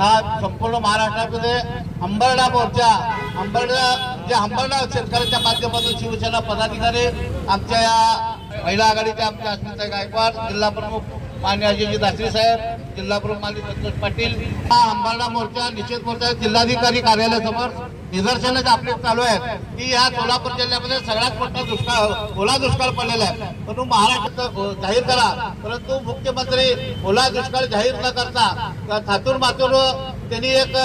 हा संपूर्ण महाराष्ट्रामध्ये अंबरडा मोर्चा अंबरडा जे अंबरडा सरकारच्या माध्यमातून शिवसेना पदाधिकारी आमच्या या महिला आघाडीच्या आमच्या अस्मिता गायकवाड जिल्हा प्रमुख मान्य अजयजी दासरी साहेब जिल्हा प्रमुख मान्य संतोष पाटील. हा अंबरडा मोर्चा निषेध मोर्चा जिल्हाधिकारी कार्यालयासमोर. निदर्शनं आपले चालू आहेत की या सोलापूर जिल्ह्यामध्ये सगळ्यात मोठा दुष्काळ ओला दुष्काळ पडलेला आहे. परंतु महाराष्ट्राचं हो, जाहीर करा. परंतु मुख्यमंत्री ओला दुष्काळ जाहीर न करता थातूर मातूर त्यांनी एक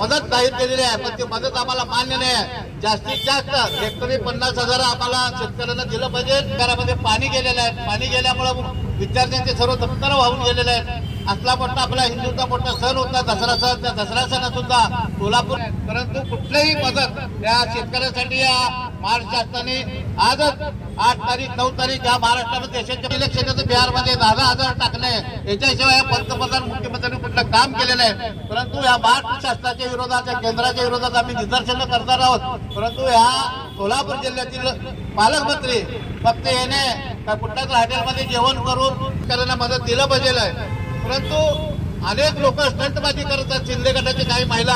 मदत जाहीर केलेली आहे पण ती मदत आम्हाला मान्य नाही आहे. जास्तीत जास्त शेतकरी पन्नास हजार आम्हाला शेतकऱ्यांना दिलं पाहिजे. घरामध्ये पाणी गेलेलं आहे. पाणी गेल्यामुळं विद्यार्थ्यांचे सर्व दप्तर वाहून गेलेले आहेत. असला मोठा आपला हिंदूचा मोठा सण होता दसरा सण त्या दसरा सण सुद्धा सोलापूर परंतु कुठलीही मदत या शेतकऱ्यासाठी या महाराष्ट्र शासनाने आजच आठ तारीख नऊ तारीख या महाराष्ट्रामध्ये देशाच्या इलेक्शनचं बिहारमध्ये दहा दहा हजार टाकणे याच्याशिवाय पंतप्रधान मुख्यमंत्र्यांनी कुठलं काम केलेलं आहे? परंतु या महाराष्ट्र शासनाच्या विरोधात या केंद्राच्या विरोधात आम्ही निदर्शनं करणार आहोत. परंतु ह्या सोलापूर जिल्ह्यातील पालकमंत्री फक्त येणे का कुठल्याच हॉटेलमध्ये जेवण करून त्यांना मदत दिलं पाहिजे परंतु अनेक लोक स्टंटबाजी करतात शिंदे गटाच्या काही महिला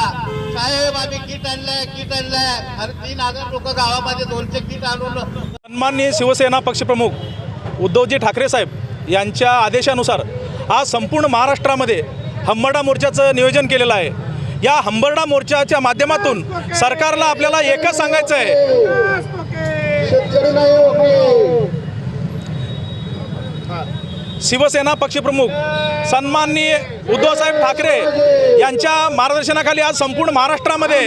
साहेब आम्ही किट आणलंय किट आणलंय. अरे तीन हजार लोक गावामध्ये दोनशे किट आणून सन्माननीय शिवसेना पक्षप्रमुख उद्धवजी ठाकरे साहेब यांच्या आदेशानुसार आज संपूर्ण महाराष्ट्रामध्ये हंबरडा मोर्चाचं नियोजन केलेलं आहे. या हंबरडा मोर्चाच्या माध्यमातून सरकारला आपल्याला एकच सांगायचं आहे. शिवसेना पक्षप्रमुख सन्माननीय उद्धवसाहेब ठाकरे यांच्या मार्गदर्शनाखाली आज संपूर्ण महाराष्ट्रामध्ये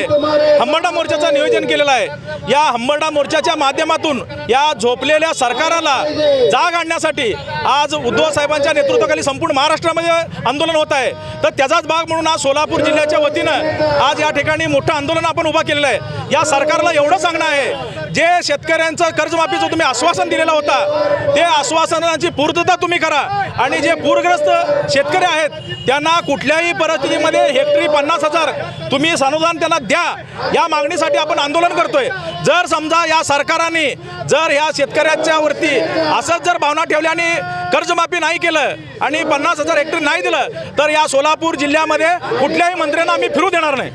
हंबरडा मोर्चाचं नियोजन केलेलं आहे. या हंबरडा मोर्चाच्या माध्यमातून या झोपलेल्या सरकाराला जाग आणण्यासाठी आज उद्धव साहेबांच्या नेतृत्वाखाली संपूर्ण महाराष्ट्रामध्ये आंदोलन होत आहे. तर त्याचाच भाग म्हणून आज सोलापूर जिल्ह्याच्या वतीनं आज या ठिकाणी मोठं आंदोलन आपण उभा केलेलं आहे. या सरकारला एवढं सांगणं आहे जे शेतकऱ्यांचं कर्जमाफीचं तुम्ही आश्वासन दिलेलं होता ते आश्वासनाची पूर्तता तुम्ही करा. आणि जे पूरग्रस्त शेतकरी आहेत त्यांना कुठल्याही परिस्थितीमध्ये हेक्टरी पन्नास हजार तुम्ही अनुदान त्यांना द्या या मागणीसाठी आपण आंदोलन करतोय. जर समजा या सरकारने जर ह्या शेतकऱ्याच्या वरती असंच जर भावना ठेवल्या आणि कर्जमाफी नाही केलं आणि पन्नास हजार हेक्टरी नाही दिलं तर या सोलापूर जिल्ह्यामध्ये कुठल्याही मंत्र्यांना आम्ही फिरू देणार नाही.